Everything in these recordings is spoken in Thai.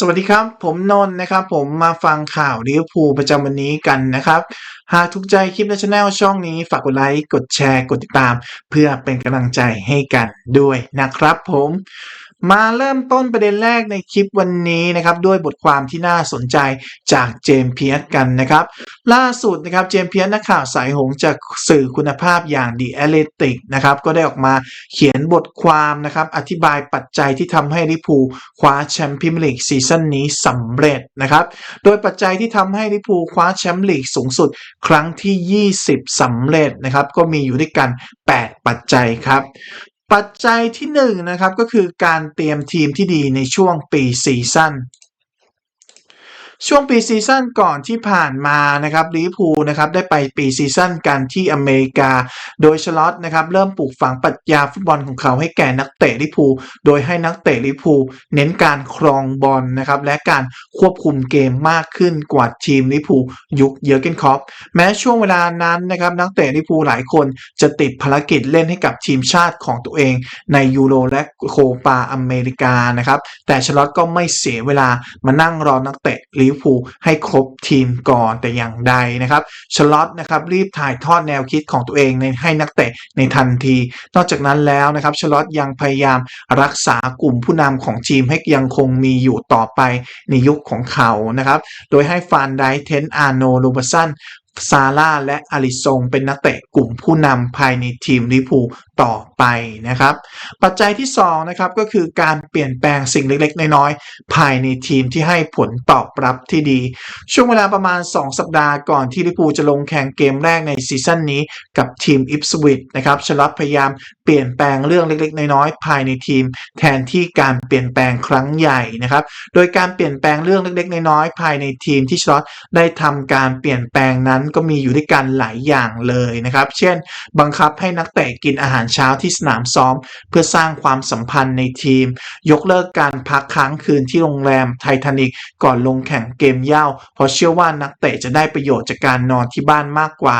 สวัสดีครับ ผมนนท์นะครับ ผมมาฟังข่าวลิเวอร์พูลประจำวันนี้กันนะครับ หากถูกใจคลิปในช anel ช่องนี้ฝากกดไลค์ กดแชร์ กดติดตาม เพื่อเป็นกำลังใจให้กันด้วยนะครับผม มาเริ่มต้นประเด็นแรกในคลิปวันนี้นะครับด้วยบทความที่น่าสนใจจากเจมส์เพียสกันนะครับ ล่าสุดนะครับเจมส์เพียสนักข่าวสายหงจากสื่อคุณภาพอย่าง The Athletic นะครับก็ได้ออกมาเขียนบทความนะครับอธิบายปัจจัยที่ทำให้ลิพูคว้าแชมป์พรีเมียร์ลีกซีซั่นนี้สำเร็จนะครับโดยปัจจัยที่ทำให้ลิพูคว้าแชมป์ลีกสูงสุดครั้งที่ 20สำเร็จนะครับก็มีอยู่ด้วยกัน 8 ปัจจัยครับ ปัจจัยที่1นงนะครับก็คือการเตรียมทีมที่ดีในช่วงปีซีซั่น ช่วงปีซีซั่นก่อนที่ผ่านมานะครับลิพูนะครับได้ไปปีซีซั่นกันที่อเมริกา โดยชลอตนะครับเริ่มปลูกฝังปรัชญาฟุตบอลของเขาให้แก่นักเตะลิพูโดยให้นักเตะลิพูเน้นการครองบอลนะครับและการควบคุมเกมมากขึ้นกว่าทีมลิพูยุคเยอร์เกนคอปแม้ช่วงเวลานั้นนะครับนักเตะลิพูหลายคนจะติดภารกิจเล่นให้กับทีมชาติของตัวเองในยูโรและโคปาอเมริกานะครับแต่ชลอตก็ไม่เสียเวลามานั่งรอนักเตะลิเวอร์พูให้ครบทีมก่อนแต่อย่างใดนะครับชลอตนะครับรีบถ่ายทอดแนวคิดของตัวเองในให้นักเตะในทันที นอกจากนั้นแล้วนะครับชลอตยังพยายามรักษากลุ่มผู้นำของทีมให้ยังคงมีอยู่ต่อไปในยุคของเขานะครับ โดยให้ฟานไดเทนอาร์โนโรบสันซาร่าและอาริซงเป็นนักเตะกลุ่มผู้นำภายในทีมลิเวอร์พู ต่อไปนะครับ ปัจจัยที่2นะครับก็คือการเปลี่ยนแปลงสิ่งเล็กๆ น้อยๆ ภายในทีมที่ให้ผลตอบรับที่ดี ช่วงเวลาประมาณ 2 สัปดาห์ก่อนที่ลิเวอร์พูจะลงแข่งเกมแรกในซีซั่นนี้กับทีมอิปสวิตนะครับชลับพยายามเปลี่ยนแปลงเรื่องเล็กๆ น้อยๆ ภายในทีม แทนที่การเปลี่ยนแปลงครั้งใหญ่นะครับ โดยการเปลี่ยนแปลงเรื่องเล็กๆ น้อยๆ ภายในทีมที่ชลอตได้ทำการเปลี่ยนแปลงนั้นก็มีอยู่ด้วยกันหลายอย่างเลยนะครับ เช่น บังคับให้นักเตะกินอาหารเช้าที่สนามซ้อม เพื่อสร้างความสัมพันธ์ในทีม ยกเลิกการพักค้างคืนที่โรงแรมไททานิกก่อนลงแข่งเกมเย้าเพราะเชื่อว่านักเตะจะได้ประโยชน์จากการนอนที่บ้านมากกว่า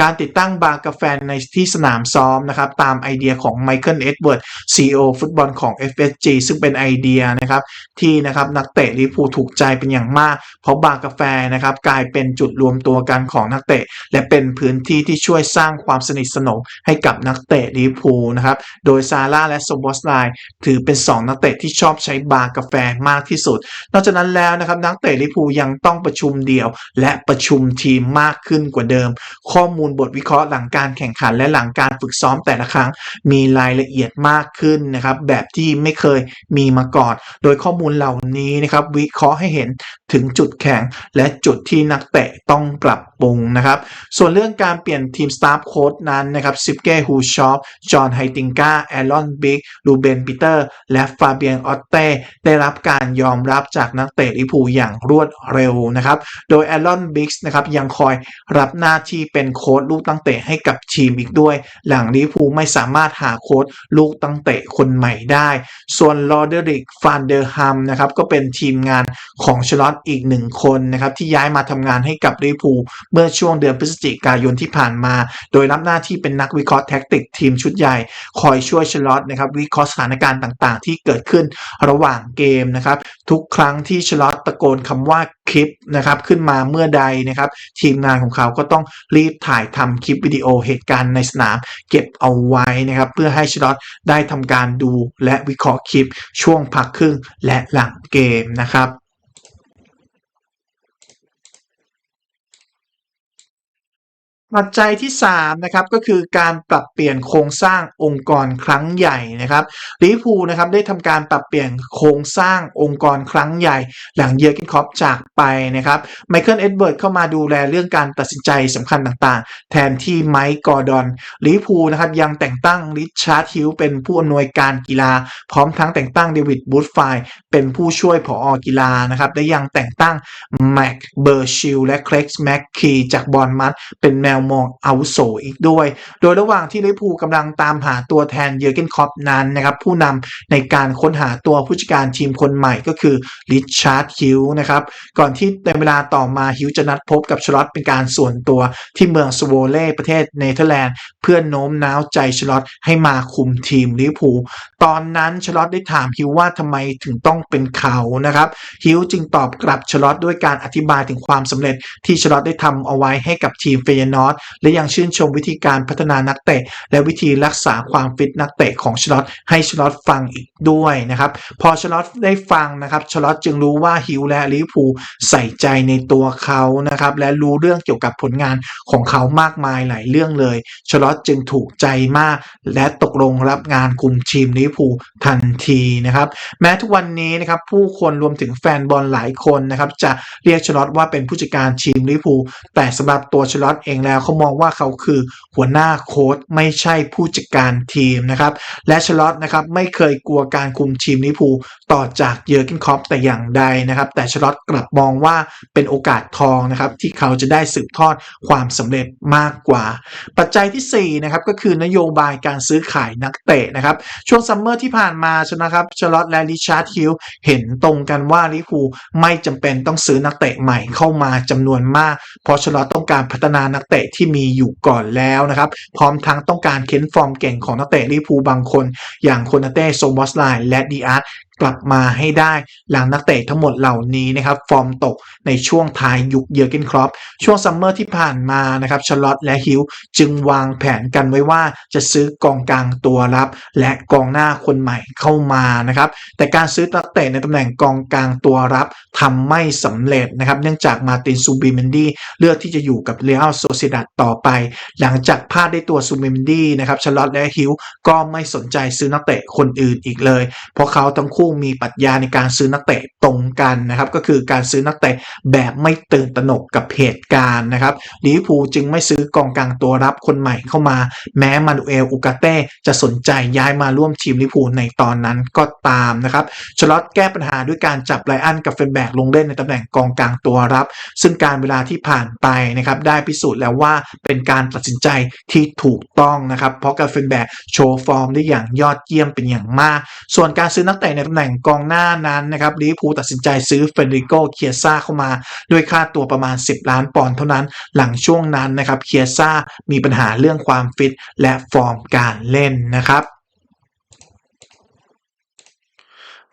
การติดตั้งบาร์กาแฟในที่สนามซ้อมนะครับตามไอเดียของไมเคิลเอ็ดเวิร์ด CEO ฟุตบอลของ FSG ซึ่งเป็นไอเดียนะครับที่นะครับนักเตะลิเวอร์พูลถูกใจเป็นอย่างมาก เพราะบาร์กาแฟนะครับกลายเป็นจุดรวมตัวกันของนักเตะ และเป็นพื้นที่ที่ช่วยสร้างความสนิทสนมให้กับนักเตะลิเวอร์พูลนะครับ โดยซาร่าและโซบอสไลน์ถือเป็น 2 นักเตะที่ชอบใช้บาร์กาแฟมากที่สุด นอกจากนั้นแล้วนะครับนักเตะลิพูยังต้องประชุมเดี่ยว และประชุมทีมมากขึ้นกว่าเดิม ข้อมูลบทวิเคราะห์หลังการแข่งขันและหลังการฝึกซ้อมแต่ละครั้ง มีรายละเอียดมากขึ้นนะครับแบบที่ไม่เคยมีมาก่อน โดยข้อมูลเหล่านี้นะครับวิเคราะห์ให้เห็นถึงจุดแข็งและจุดที่นักเตะต้องปรับปรุงนะครับ ส่วนเรื่องการเปลี่ยนทีมสตาฟโค้ดนั้นนะครับซิปเก้ฮูชอปจอห์นไฮติงกาแอรอนบิ๊กลูเบนปีเตอร์ และฟาเบียนออตเต้ได้รับการยอมรับจากนักเตะลิพูอย่างรวดเร็วนะครับ โดยแอรอนบิ๊กนะครับยังคอยรับหน้าที่เป็นโค้ดลูกตั้งเตะให้กับทีมอีกด้วย หลังลิพูไม่สามารถหาโค้ดลูกตั้งเตะคนใหม่ได้ ส่วนลอเดริกฟานเดอร์ฮัมนะครับก็เป็นทีมงานของชลอตอีกหนึ่งคนนะครับที่ย้ายมาทำงานให้กับลิพูเมื่อช่วงเดือนพฤศจิกายนที่ผ่านมา โดยรับหน้าที่เป็นนักวิเคราะห์แท็กติกทีมชุดใหญ่ คอยช่วยชลอตนะครับวิเคราะห์สถานการณ์ต่างๆ ที่เกิดขึ้นระหว่างเกมนะครับทุกครั้งที่ชลอตตะโกนคำว่าคลิปนะครับขึ้นมาเมื่อใดนะครับทีมงานของเขาก็ต้องรีบถ่ายทำคลิปวิดีโอเหตุการณ์ในสนาม เก็บเอาไว้นะครับเพื่อให้ชลอตได้ทำการดูและวิเคราะห์คลิปช่วงพักครึ่งและหลังเกมนะครับ ปัจจัยที่3นะครับก็คือการปรับเปลี่ยนโครงสร้างองค์กรครั้งใหญ่นะครับลิเวอร์พูนะครับได้ทำการปรับเปลี่ยนโครงสร้างองค์กรครั้งใหญ่ หลังเยอร์เกนคอปจากไปนะครับไมเคิลเอ็ดเวิร์ดเข้ามาดูแลเรื่องการตัดสินใจสำคัญต่างๆ แทนที่ไมค์กอร์ดอนลิเวอร์พูนะครับยังแต่งตั้งริชาร์ดฮิลเป็นผู้อำนวยการกีฬา พร้อมทั้งแต่งตั้งเดวิดบูธไฟเป็นผู้ช่วยผอกีฬานะครับและยังแต่งตั้งแม็กเบอร์ชิลและเคล็กซ์แม็กคีจากบอลมัดเป็นแนวมองอาวุโสอีกด้วย โดยระหว่างที่ลิเวอร์พูลกำลังตามหาตัวแทนเยอร์เกนคอปนั้นนะครับผู้นำในการค้นหาตัวผู้จัดการทีมคนใหม่ก็คือริชาร์ดฮิลนะครับก่อนที่ในเวลาต่อมาฮิลจะนัดพบกับชลอตเป็นการส่วนตัวที่เมืองสโวเล่ประเทศเนเธอร์แลนด์ เพื่อโน้มน้าวใจชลอตให้มาคุมทีมลิเวอร์พูลตตอนนั้นชลอตได้ถามฮิวว่าทำไมถึงต้องเป็นเขานะครับฮิวจึงตอบกลับชลอตด้วยการอธิบายถึงความสำเร็จที่ชลอตได้ทำเอาไว้ให้กับทีมเฟยนอร์และยังชื่นชมวิธีการพัฒนานักเตะ และวิธีรักษาความฟิตนักเตะของชลอตให้ชลอตฟังอีกด้วยนะครับ พอชลอตได้ฟังนะครับชลอตจึงรู้ว่าฮิวและลิเวอร์พูใส่ใจในตัวเขานะครับและรู้เรื่องเกี่ยวกับผลงานของเขามากมายหลายเรื่องเลยชลอตจึงถูกใจมาก และตกลงรับงานคุมทีมลิเวอร์พูทันทีนะครับแม้ทุกวันนี้นะครับผู้คนรวมถึงแฟนบอลหลายคนนะครับจะเรียกชลอตว่าเป็นผู้จัดการทีมลิเวอร์พูแต่สำหรับตัวชลอตเองแล้วเขามองว่าเขาคือหัวหน้าโค้ชไม่ใช่ผู้จัดการทีมนะครับ และชลอตนะครับไม่เคยกลัวการคุมทีมลิพูต่อจากเยอร์เกนคอปแต่อย่างใดนะครับ แต่ชลอตกลับมองว่าเป็นโอกาสทองนะครับที่เขาจะได้สืบทอดความสำเร็จมากกว่า ปัจจัยที่4นะครับก็คือนโยบายการซื้อขายนักเตะนะครับ ช่วงซัมเมอร์ที่ผ่านมาชนะครับชลอตและริชาร์ดฮิลเห็นตรงกันว่าลิพูไม่จำเป็นต้องซื้อนักเตะใหม่เข้ามาจำนวนมาก เพราะชลอตต้องการพัฒนานักเตะที่มีอยู่ก่อนแล้วนะครับ พร้อมทั้งต้องการเค้นฟอร์มเก่งของนักเตะลิเวอร์พูลบางคน อย่างโคนาเต้โซบอสไลน์และดีอาร์ต กลับมาให้ได้ หลังนักเตะทั้งหมดเหล่านี้นะครับฟอร์มตกในช่วงท้ายยุคเยอร์เกนครอปช่วงซัมเมอร์ที่ผ่านมานะครับชลอตและฮิลจึงวางแผนกันไว้ว่าจะซื้อกองกลางตัวรับ และกองหน้าคนใหม่เข้ามานะครับแต่การซื้อนักเตะในตำแหน่งกองกลางตัวรับทำไม่สำเร็จนะครับเนื่องจากมาตินซูบิเมนดีเลือกที่จะอยู่กับเรอัลโซเซดัดต่อไป หลังจากพลาดได้ตัวซูบิเมนดีนะครับชลอตและฮิลก็ไม่สนใจซื้อนักเตะคนอื่นอีกเลย เพราะเขาทั้งคู่มีปรัชญาในการซื้อนักเตะตรงกันนะครับ ก็คือการซื้อนักเตะแบบไม่ตื่นตระหนกกับเหตุการณ์นะครับลิเวอร์พูลจึงไม่ซื้อกองกลางตัวรับคนใหม่เข้ามา แม้มานูเอลอุกาเต้จะสนใจย้ายมาร่วมทีมลิเวอร์พูลในตอนนั้นก็ตามนะครับชลอตแก้ปัญหาด้วยการจับไลอันกับเฟนแบกลงเล่นในตำแหน่งกองกลางตัวรับ ซึ่งการเวลาที่ผ่านไปนะครับได้พิสูจน์แล้วว่าเป็นการตัดสินใจที่ถูกต้องนะครับเพราะกาเฟนแบกโชว์ฟอร์มได้อย่างยอดเยี่ยมเป็นอย่างมาก ส่วนการซื้อนักเตะในตำแหน่งกองหน้านั้นนะครับลิเวอร์พูลตัดสินใจซื้อเฟเดริโกเคียซ่าเข้ามาด้วยค่าตัวประมาณ 10 ล้านปอนด์เท่านั้น หลังช่วงนั้นนะครับเคียซ่ามีปัญหาเรื่องความฟิตและฟอร์มการเล่นนะครับ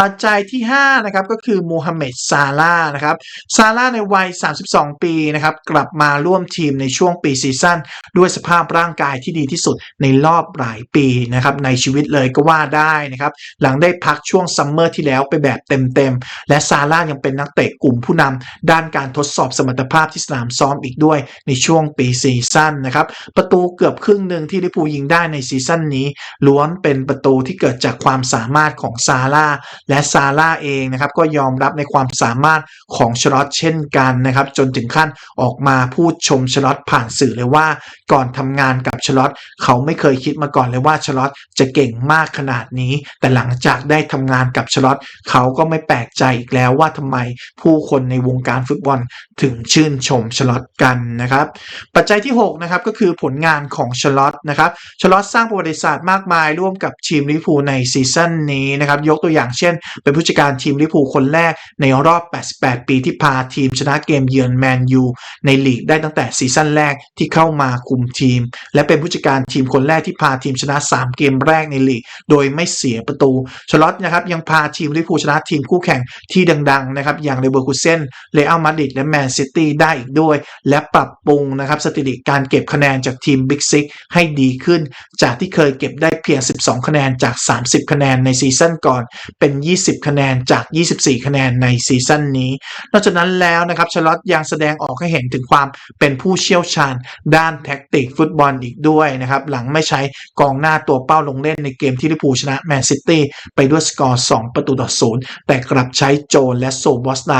ปัจจัยที่5นะครับก็คือมูฮัมเหม็ดซาลานะครับซาลาในวัย 32 ปีนะครับกลับมาร่วมทีมในช่วงปีซีซั่นด้วยสภาพร่างกายที่ดีที่สุดในรอบหลายปีนะครับในชีวิตเลยก็ว่าได้นะครับหลังได้พักช่วงซัมเมอร์ที่แล้วไปแบบเต็มๆ และซาร่ายังเป็นนักเตะกลุ่มผู้นำด้านการทดสอบสมรรถภาพที่สนามซ้อมอีกด้วยในช่วงปีซีซั่นนะครับประตูเกือบครึ่งหนึ่งที่ลิเวอร์พูยิงได้ในซีซั่นนี้ล้วนเป็นประตูที่เกิดจากความสามารถของซาร่าและซาร่าเองนะครับก็ยอมรับในความสามารถของชลอตเช่นกันนะครับ จนถึงขั้นออกมาพูดชมชลอตผ่านสื่อเลยว่า ก่อนทำงานกับชลอตเขาไม่เคยคิดมาก่อนเลยว่าชลอตจะเก่งมากขนาดนี้ แต่หลังจากได้ทำงานกับชลอตเขาก็ไม่แปลกใจอีกแล้วว่าทำไมผู้คนในวงการฟุตบอลถึงชื่นชมชลอตกันนะครับ ปัจจัยที่6นะครับก็คือผลงานของชลอตนะครับชลอตสร้างประวัติศาสตร์มากมายร่วมกับทีมลิเวอร์พูลในซีซั่นนี้นะครับยกตัวอย่างเช่นเป็นผู้จัดการทีมลิเวอร์พูลคนแรกในรอบ 88 ปีที่พาทีมชนะเกมเยือนแมนยูในลีกได้ตั้งแต่ซีซั่นแรกที่เข้ามาคุมทีม และเป็นผู้จัดการทีมคนแรกที่พาทีมชนะ 3 เกมแรกในลีก โดยไม่เสียประตูชลอตนะครับยังพาทีมลิเวอร์พูลชนะทีมคู่แข่งที่ดังๆนะครับอย่างเลเวอร์คูเซนเรอัลมาดริดและแมนซิตี้ได้อีกด้วย และปรับปรุงนะครับสถิติการเก็บคะแนนจากทีมบิ๊กซิกให้ดีขึ้น จากที่เคยเก็บได้เพียง 12 คะแนนจาก 30 คะแนนในซีซั่นก่อนเป็น20 คะแนนจาก 24 คะแนนในซีซั่นนี้ นอกจากนั้นแล้วนะครับชลอตยังแสดงออกให้เห็นถึงความเป็นผู้เชี่ยวชาญด้านแท็กติกฟุตบอลอีกด้วยนะครับ หลังไม่ใช้กองหน้าตัวเป้าลงเล่นในเกมที่ลิเวอร์พูชนะแมนซิตี้ไปด้วยสกอร์ 2 ประตูต่อศูนย์แต่กลับใช้โจนและโซบอสไน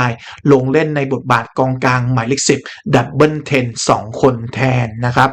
ลงเล่นในบทบาทกองกลางหมายเลข10 ดับเบิลเทน2คนแทนนะครับ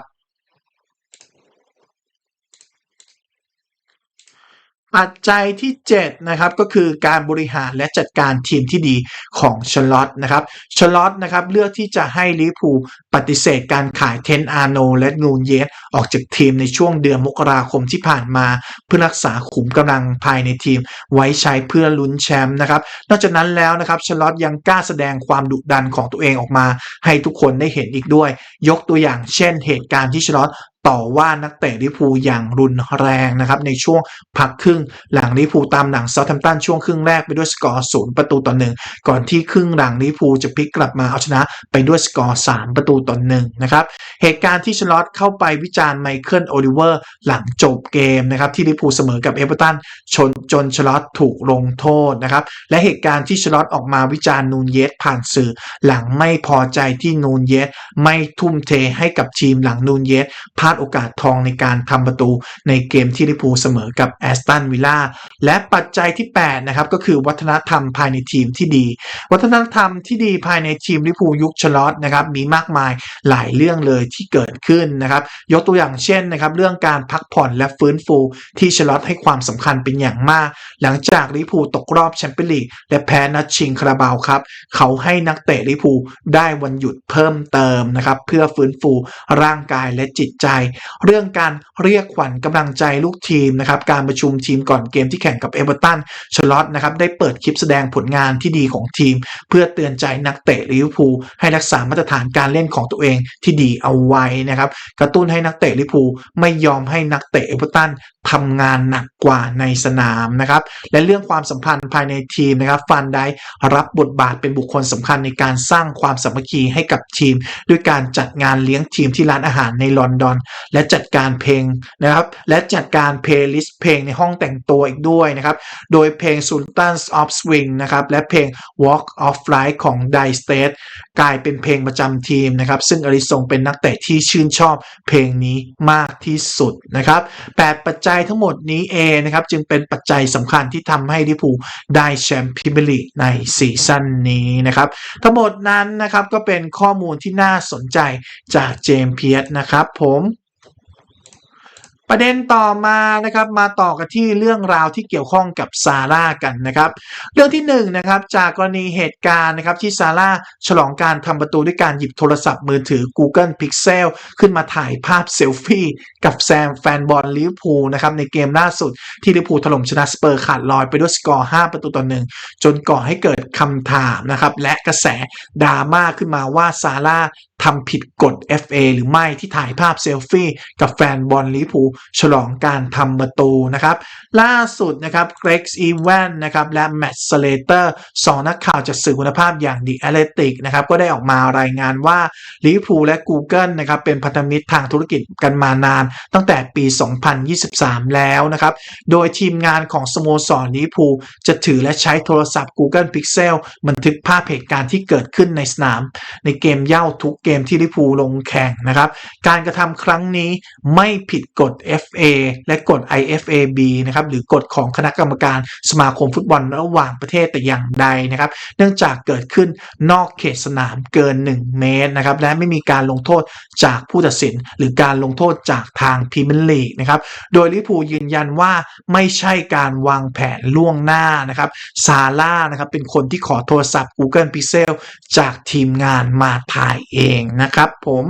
ปัจจัยที่ 7 นะครับ ก็คือการบริหารและจัดการทีมที่ดีของชลอตนะครับชลอตนะครับเลือกที่จะให้ลิเวอร์พูปฏิเสธการขายเทนอาโนและนูนเยสออกจากทีมในช่วงเดือนมกราคมที่ผ่านมา เพื่อรักษาขุมกำลังภายในทีม ไว้ใช้เพื่อลุ้นแชมป์นะครับนอกจากนั้นแล้วนะครับชลอตยังกล้าแสดงความดุดันของตัวเองออกมา ให้ทุกคนได้เห็นอีกด้วย ยกตัวอย่างเช่น เหตุการณ์ที่ชลอต ต่อว่านักเตะลิพูอย่างรุนแรงนะครับในช่วงพักครึ่งหลังลิพูตามหลังเซาท์แฮมป์ตันช่วงครึ่งแรกไปด้วยสกอร์ศูนย์ประตูต่อหนึ่งก่อนที่ครึ่งหลังลิพูจะพลิกกลับมาเอาชนะไปด้วยสกอร์สามประตูต่อหนึ่งนะครับเหตุการณ์ที่ชลอตเข้าไปวิจารณ์ไมเคิลโอลิเวอร์หลังจบเกมนะครับที่ลิพูเสมอกับเอเวอร์ตันชนจนชลอตถูกลงโทษนะครับและเหตุการณ์ที่ชลอตออกมาวิจารณ์นูนเยสผ่านสื่อ หลังไม่พอใจที่นูนเยสไม่ทุ่มเทให้กับทีมหลังนูนเยสพลาดโอกาสทองในการทำประตูในเกมที่ลิเวอร์พูเสมอกับแอสตันวิลล่าและปัจจัยที่ 8 นะครับ ก็คือวัฒนธรรมภายในทีมที่ดี วัฒนธรรมที่ดีภายในทีมลิเวอร์พูยุคชลอตนะครับมีมากมายหลายเรื่องเลยที่เกิดขึ้นนะครับ ยกตัวอย่างเช่นนะครับเรื่องการพักผ่อนและฟื้นฟูที่ชลอตให้ความสำคัญเป็นอย่างมาก หลังจากลิเวอร์พูตกรอบแชมเปี้ยนลีกและแพ้นัดชิงคาราบาวครับเขาให้นักเตะลิเวอร์พูได้วันหยุดเพิ่มเติมนะครับเพื่อฟื้นฟูร่างกายและจิตใจเรื่องการเรียกขวัญกำลังใจลูกทีมนะครับการประชุมทีมก่อนเกมที่แข่งกับเอเวอร์ตันชลอตนะครับได้เปิดคลิปแสดงผลงานที่ดีของทีม เพื่อเตือนใจนักเตะลิเวอร์พูลให้รักษามาตรฐานการเล่นของตัวเองที่ดีเอาไว้นะครับกระตุ้นให้นักเตะลิเวอร์พูลไม่ยอมให้นักเตะเอเวอร์ตัน ทำงานหนักกว่าในสนามนะครับ และเรื่องความสัมพันธ์ภายในทีมนะครับ ฟันได้รับบทบาทเป็นบุคคลสำคัญในการสร้างความสามัคคีให้กับทีม ด้วยการจัดงานเลี้ยงทีมที่ร้านอาหารในลอนดอน และจัดการเพลงนะครับ และจัดการเพลย์ลิสต์เพลงในห้องแต่งตัวอีกด้วยนะครับ โดยเพลง Sultans of Swing นะครับ และเพลง Walk of Life ของ Die State กลายเป็นเพลงประจำทีมนะครับ ซึ่งอริซงเป็นนักเตะที่ชื่นชอบเพลงนี้มากที่สุดนะครับแปดปัจจัยทั้งหมดนี้เองนะครับจึงเป็นปัจจัยสำคัญที่ทำให้ลิพูได้แชมป์พรีเมียร์ลีกในซีซั่นนี้นะครับทั้งหมดนั้นนะครับก็เป็นข้อมูลที่น่าสนใจจากเจมส์เพียสนะครับผม ประเด็นต่อมานะครับมาต่อกันที่เรื่องราวที่เกี่ยวข้องกับซาร่ากันนะครับ เรื่องที่1นงนะครับจากกรณีเหตุการณ์นะครับที่ซาร่าฉลองการทำประตูด้วยการหยิบโทรศัพท์มือถือ Google Pixel ขึ้นมาถ่ายภาพเซลฟี่กับแซมแฟนบอลลิเวอร์พูลนะครับในเกมล่าสุดที่ลิเวอร์พูลถล่มชนะสเปอร์ขาดลอยไปด้วยสกอร์ 5 ประตูต่อหนึ่งจนก่อให้เกิดคำถามนะครับและกระแสดราม่าขึ้นมาว่าซาร่าทำผิดกฎ FA หรือไม่ที่ถ่ายภาพเซลฟี่กับแฟนบอลลิเวอร์พูฉลองการทำประตูนะครับล่าสุดนะครับเกรกซ์อีแวนนะครับและแมตต์สเลเตอร์สองนักข่าวจากสื่อคุณภาพอย่างดี a อเลติกนะครับก็ได้ออกมารายงานว่าลิเวอร์พูและ Google นะครับเป็นพันธมิตรทางธุรกิจกันมานาน ตั้งแต่ปี 2023 แล้วนะครับโดยทีมงานของสโมสรลิเวอร์พูจะถือและใช้โทรศัพท์ Google Pixel บันทึกภาพเหตุการณ์ที่เกิดขึ้นในสนาม ในเกมเย้าทุกเกมที่ลิพูลงแข่งนะครับ การกระทำครั้งนี้ไม่ผิดกฎ FA และกฎ IFAB นะครับหรือกฎของคณะกรรมการสมาคมฟุตบอลระหว่างประเทศแต่อย่างใดนะครับ เนื่องจากเกิดขึ้นนอกเขตสนามเกิน 1 เมตรนะครับและไม่มีการลงโทษจากผู้ตัดสิน หรือการลงโทษจากทางพรีเมียร์ลีกนะครับโดยลิพูยืนยันว่าไม่ใช่การวางแผนล่วงหน้านะครับซาร่านะครับเป็นคนที่ขอโทรศัพท์ Google Pixel จากทีมงานมาถ่ายเองนะครับผม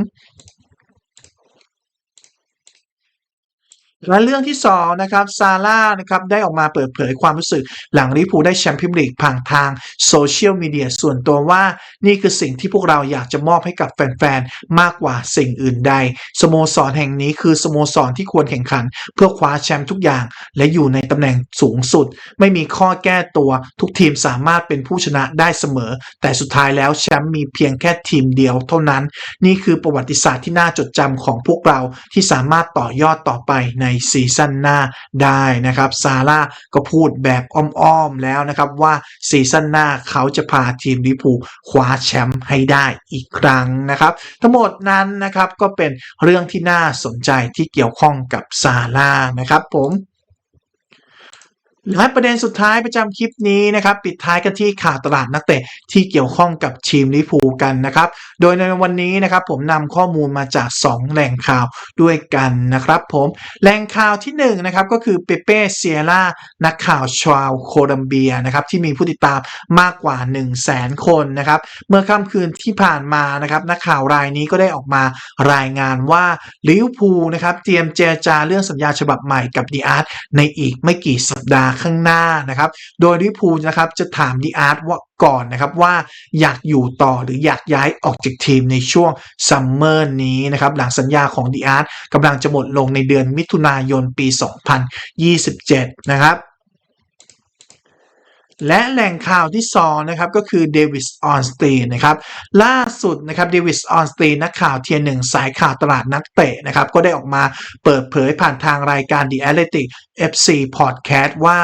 และเรื่องที่สองนะครับซาร่านะครับได้ออกมาเปิดเผยความรู้สึกหลังลิเวอร์พูได้แชมป์พรีเมียร์ลีกผ่านทางโซเชียลมีเดียส่วนตัวว่านี่คือสิ่งที่พวกเราอยากจะมอบให้กับแฟนๆ มากกว่าสิ่งอื่นใด สโมสรแห่งนี้คือสโมสรที่ควรแข่งขัน เพื่อคว้าแชมป์ทุกอย่าง และอยู่ในตำแหน่งสูงสุด ไม่มีข้อแก้ตัวทุกทีมสามารถเป็นผู้ชนะได้เสมอ แต่สุดท้ายแล้วแชมป์มีเพียงแค่ทีมเดียวเท่านั้น นี่คือประวัติศาสตร์ที่น่าจดจำของพวกเราที่สามารถต่อยอดต่อไปในในซีซั่นหน้าได้นะครับซาร่าก็พูดแบบอ้อมๆแล้วนะครับว่าซีซั่นหน้าเขาจะพาทีมลิพูคว้าแชมป์ให้ได้อีกครั้งนะครับ ทั้งหมดนั้นนะครับก็เป็นเรื่องที่น่าสนใจที่เกี่ยวข้องกับซาร่านะครับผม และประเด็นสุดท้ายประจำคลิปนี้นะครับปิดท้ายกันที่ข่าวตลาดนักเตะที่เกี่ยวข้องกับทีมลิเวอร์พูกันนะครับโดยในวันนี้นะครับผมนำข้อมูลมาจาก 2 แหล่งข่าวด้วยกันนะครับผมแหล่งข่าวที่1นะครับก็คือเปเป้เซียร่านักข่าวชาวโคลัมเบียนะครับที่มีผู้ติดตามมากกว่า 1 0 0 0 0แสนคนนะครับเมื่อค่ำคืนที่ผ่านมานะครับนักข่าวรายนี้ก็ได้ออกมารายงานว่าลิเวอร์พูนะครับเตรียมเจรจาเรื่องสัญญาฉบับใหม่กับดีอาร์ตในอีกไม่กี่สัปดาห์ข้างหน้านะครับ โดยลิพูนะครับจะถามดีอาร์ตว่าก่อนนะครับว่าอยากอยู่ต่อหรืออยากย้ายออกจากทีมในช่วงซัมเมอร์นี้นะครับหลังสัญญาของดีอาร์ตกำลังจะหมดลงในเดือนมิถุนายนปี 2027 นะครับ และแหล่งข่าวที่สองนะครับก็คือเดวิสออนสตีนนะครับล่าสุดนะครับเดวิสออนสตีนนักข่าวเทียร์หนึ่งสายข่าวตลาดนักเตะนะครับก็ได้ออกมาเปิดเผยผ่านทางรายการ The Athletic FC Podcast ว่า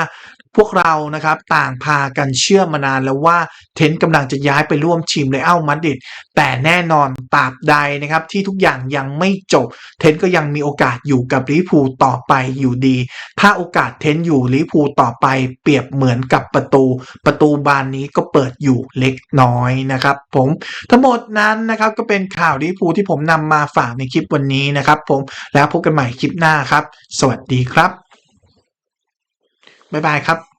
พวกเรานะครับต่างพากันเชื่อมานานแล้วว่าเทนต์กำลังจะย้ายไปร่วมทีมเรอัลมาดริดแต่แน่นอนตราบใดนะครับที่ทุกอย่างยังไม่จบ เทนต์ก็ยังมีโอกาสอยู่กับลิพูต่อไปอยู่ดี ถ้าโอกาสเทนต์อยู่ลิพูต่อไปเปรียบเหมือนกับประตู ประตูบานนี้ก็เปิดอยู่เล็กน้อยนะครับ ผมทั้งหมดนั้นนะครับก็เป็นข่าวลิพูที่ผมนำมาฝากในคลิปวันนี้นะครับ ผมแล้วพบกันใหม่คลิปหน้าครับ สวัสดีครับ บ๊ายบายครับ